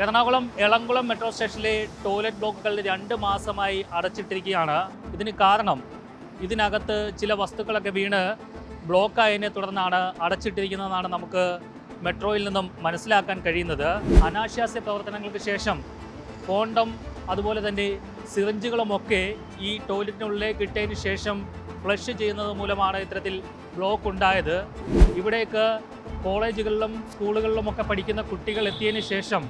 Ernakulam Elamkulam metro സ്റ്റേഷനിലെ toilet ബ്ലോക്കുകൾ രണ്ട് മാസമായി അടച്ചിട്ടിരിക്കുകയാണ്. ഇതിന് കാരണം ഇതിനകത്ത് ചില വസ്തുക്കളൊക്കെ വീണ് ബ്ലോക്കായതിനെ തുടർന്നാണ് അടച്ചിട്ടിരിക്കുന്നതെന്നാണ് നമുക്ക് മെട്രോയിൽ നിന്നും മനസ്സിലാക്കാൻ കഴിയുന്നത്. അനാശാസ്യ പ്രവർത്തനങ്ങൾക്ക് ശേഷം കോണ്ടം അതുപോലെ തന്നെ സിറിഞ്ചുകളുമൊക്കെ ഈ ടോയ്ലറ്റിനുള്ളിലേക്ക് ഇട്ടതിന് ശേഷം ഫ്ലഷ് ചെയ്യുന്നത് മൂലമാണ് ഇത്തരത്തിൽ ബ്ലോക്ക് ഉണ്ടായത് ഇവിടേക്ക് കോളേജുകളിലും സ്കൂളുകളിലുമൊക്കെ പഠിക്കുന്ന കുട്ടികൾ എത്തിയതിന് ശേഷം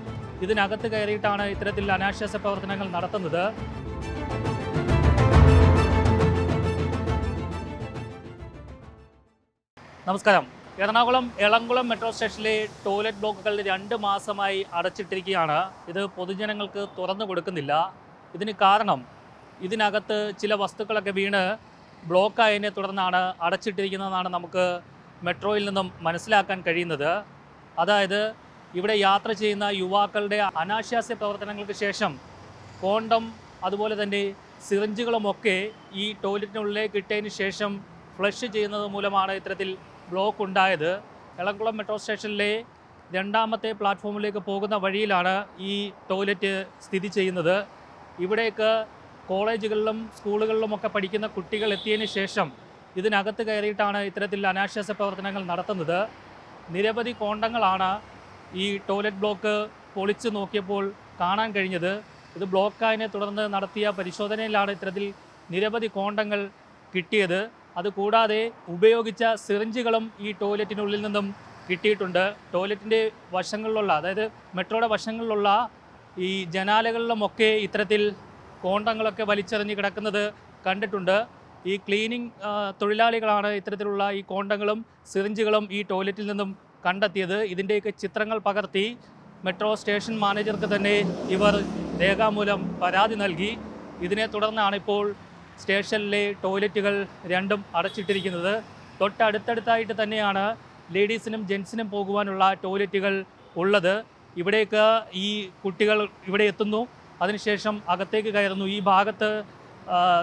ഇതിനകത്ത് കയറിയിട്ടാണ് ഇത്തരത്തിൽ അനാശ്വാസ പ്രവർത്തനങ്ങൾ നടത്തുന്നത്. നമസ്കാരം. എറണാകുളം എളംകുളം മെട്രോ സ്റ്റേഷനിലെ ടോയ്ലറ്റ് ബ്ലോക്കുകൾ രണ്ട് മാസമായി അടച്ചിട്ടിരിക്കുകയാണ്. ഇത് പൊതുജനങ്ങൾക്ക് തുറന്നു കൊടുക്കുന്നില്ല. ഇതിന് കാരണം ഇതിനകത്ത് ചില വസ്തുക്കളൊക്കെ വീണ് ബ്ലോക്കായതിനെ തുടർന്നാണ് അടച്ചിട്ടിരിക്കുന്നതെന്നാണ് നമുക്ക് മെട്രോയിൽ നിന്നും മനസ്സിലാക്കാൻ കഴിയുന്നത്. അതായത് ഇവിടെ യാത്ര ചെയ്യുന്ന യുവാക്കളുടെ അനാശാസ്യ പ്രവർത്തനങ്ങൾക്ക് ശേഷം കോണ്ടം അതുപോലെ തന്നെ സിറിഞ്ചുകളുമൊക്കെ ഈ ടോയ്ലറ്റിനുള്ളിലേക്ക് ഇട്ടതിന് ശേഷം ഫ്ലഷ് ചെയ്യുന്നത് മൂലമാണ് ഇത്തരത്തിൽ ബ്ലോക്ക് ഉണ്ടായത്. എളംകുളം മെട്രോ സ്റ്റേഷനിലെ രണ്ടാമത്തെ പ്ലാറ്റ്ഫോമിലേക്ക് പോകുന്ന വഴിയിലാണ് ഈ ടോയ്ലറ്റ് സ്ഥിതി ചെയ്യുന്നത്. ഇവിടേക്ക് കോളേജുകളിലും സ്കൂളുകളിലുമൊക്കെ പഠിക്കുന്ന കുട്ടികൾ എത്തിയതിന് ശേഷം ഇതിനകത്ത് കയറിയിട്ടാണ് ഇത്തരത്തിൽ അനാശ്വാസ പ്രവർത്തനങ്ങൾ നടത്തുന്നത്. നിരവധി കോണ്ടങ്ങളാണ് ഈ ടോയ്ലറ്റ് ബ്ലോക്ക് പൊളിച്ചു നോക്കിയപ്പോൾ കാണാൻ കഴിഞ്ഞത്. ഇത് ബ്ലോക്കായതിനെ തുടർന്ന് നടത്തിയ പരിശോധനയിലാണ് ഇത്തരത്തിൽ നിരവധി കോണ്ടങ്ങൾ കിട്ടിയത്. അതുകൂടാതെ ഉപയോഗിച്ച സിറിഞ്ചുകളും ഈ ടോയ്ലറ്റിനുള്ളിൽ നിന്നും കിട്ടിയിട്ടുണ്ട്. ടോയ്ലറ്റിന്റെ വശങ്ങളിലുള്ള അതായത് മെട്രോയുടെ വശങ്ങളിലുള്ള ഈ ജനാലകളിലുമൊക്കെ ഇത്തരത്തിൽ കോണ്ടങ്ങളൊക്കെ വലിച്ചെറിഞ്ഞ് കിടക്കുന്നത് കണ്ടിട്ടുണ്ട്. ഈ ക്ലീനിങ് തൊഴിലാളികളാണ് ഇത്തരത്തിലുള്ള ഈ കോണ്ടങ്ങളും സിറിഞ്ചുകളും ഈ ടോയ്ലറ്റിൽ നിന്നും കണ്ടെത്തിയത്. ഇതിന്റെയൊക്കെ ചിത്രങ്ങൾ പകർത്തി മെട്രോ സ്റ്റേഷൻ മാനേജർക്ക് തന്നെ ഇവർ രേഖാമൂലം പരാതി നൽകി. ഇതിനെ തുടർന്നാണ് ഇപ്പോൾ സ്റ്റേഷനിലെ ടോയ്ലറ്റുകൾ രണ്ടും അടച്ചിട്ടിരിക്കുന്നത്. തൊട്ടടുത്തടുത്തായിട്ട് തന്നെയാണ് ലേഡീസിനും ജെൻസിനും പോകുവാനുള്ള ടോയ്ലറ്റുകൾ ഉള്ളത്. ഇവിടേക്ക് ഈ കുട്ടികൾ ഇവിടെ എത്തുന്നു. അതിനുശേഷം അകത്തേക്ക് കയറുന്നു. ഈ ഭാഗത്ത്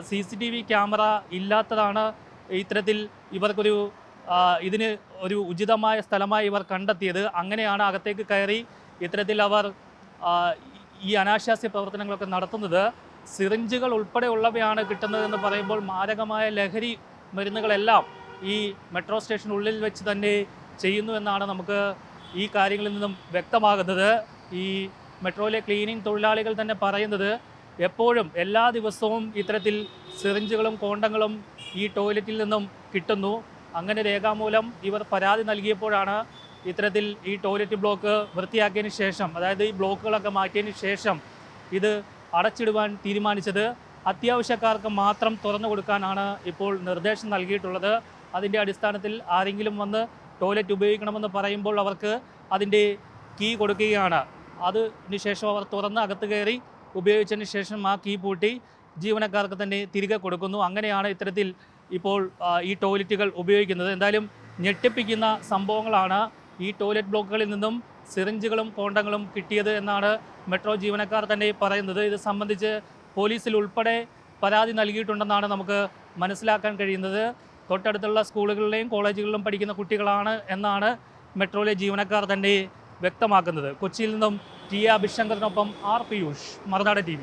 C C T V camera ഇല്ലാത്തതാണ് ഇത്തരത്തിൽ ഇവർക്കൊരു ഇതിന് ഒരു ഉചിതമായ സ്ഥലമായി ഇവർ കണ്ടെത്തിയത്. അങ്ങനെയാണ് അകത്തേക്ക് കയറി ഇത്തരത്തിൽ അവർ ഈ അനാശാസ്യ പ്രവർത്തനങ്ങളൊക്കെ നടത്തുന്നത്. സിറിഞ്ചുകൾ ഉൾപ്പെടെയുള്ളവയാണ് കിട്ടുന്നതെന്ന് പറയുമ്പോൾ മാരകമായ ലഹരി മരുന്നുകളെല്ലാം ഈ മെട്രോ സ്റ്റേഷനുള്ളിൽ വെച്ച് തന്നെ ചെയ്യുന്നു എന്നാണ് നമുക്ക് ഈ കാര്യങ്ങളിൽ നിന്നും വ്യക്തമാകുന്നത്. ഈ മെട്രോയിലെ ക്ലീനിങ് തൊഴിലാളികൾ തന്നെ പറയുന്നത്. എപ്പോഴും എല്ലാ ദിവസവും ഇത്തരത്തിൽ സിറിഞ്ചുകളും കോണ്ടങ്ങളും ഈ ടോയ്ലറ്റിൽ നിന്നും കിട്ടുന്നു. അങ്ങനെ രേഖാമൂലം ഇവർ പരാതി നൽകിയപ്പോഴാണ് ഇത്തരത്തിൽ ഈ ടോയ്ലറ്റ് ബ്ലോക്ക് വൃത്തിയാക്കിയതിന് ശേഷം അതായത് ഈ ബ്ലോക്കുകളൊക്കെ മാറ്റിയതിന് ശേഷം ഇത് അടച്ചിടുവാൻ തീരുമാനിച്ചത്. അത്യാവശ്യക്കാർക്ക് മാത്രം തുറന്നു കൊടുക്കാനാണ് ഇപ്പോൾ നിർദ്ദേശം നൽകിയിട്ടുള്ളത്. അതിന്റെ അടിസ്ഥാനത്തിൽ ആരെങ്കിലും വന്ന് ടോയ്ലറ്റ് ഉപയോഗിക്കണമെന്ന് പറയുമ്പോൾ അവർക്ക് അതിന്റെ കീ കൊടുക്കുകയാണ്. അതിന് ശേഷം അവർ തുറന്ന് അകത്ത് കയറി ഉപയോഗിച്ചതിന് ശേഷം ആ കീ പൂട്ടി ജീവനക്കാർക്ക് തന്നെ തിരികെ കൊടുക്കുന്നു. അങ്ങനെയാണ് ഇത്തരത്തിൽ ഇപ്പോൾ ഈ ടോയ്ലറ്റുകൾ ഉപയോഗിക്കുന്നത്. എന്തായാലും ഞെട്ടിപ്പിക്കുന്ന സംഭവങ്ങളാണ് ഈ ടോയ്ലറ്റ് ബ്ലോക്കുകളിൽ നിന്നും സിറിഞ്ചുകളും കോണ്ടങ്ങളും കിട്ടിയത് എന്നാണ് മെട്രോ ജീവനക്കാർ തന്നെ പറയുന്നത്. ഇത് സംബന്ധിച്ച് പോലീസിൽ ഉൾപ്പെടെ പരാതി നൽകിയിട്ടുണ്ടെന്നാണ് നമുക്ക് മനസ്സിലാക്കാൻ കഴിയുന്നത്. തൊട്ടടുത്തുള്ള സ്കൂളുകളിലെയും കോളേജുകളിലും പഠിക്കുന്ന കുട്ടികളാണ് എന്നാണ് മെട്രോയിലെ ജീവനക്കാർ തന്നെ വ്യക്തമാക്കുന്നത്. കൊച്ചിയിൽ നിന്നും ടി അഭിശങ്കറിനൊപ്പം ആർ പിയൂഷ് മറുനാട് ടി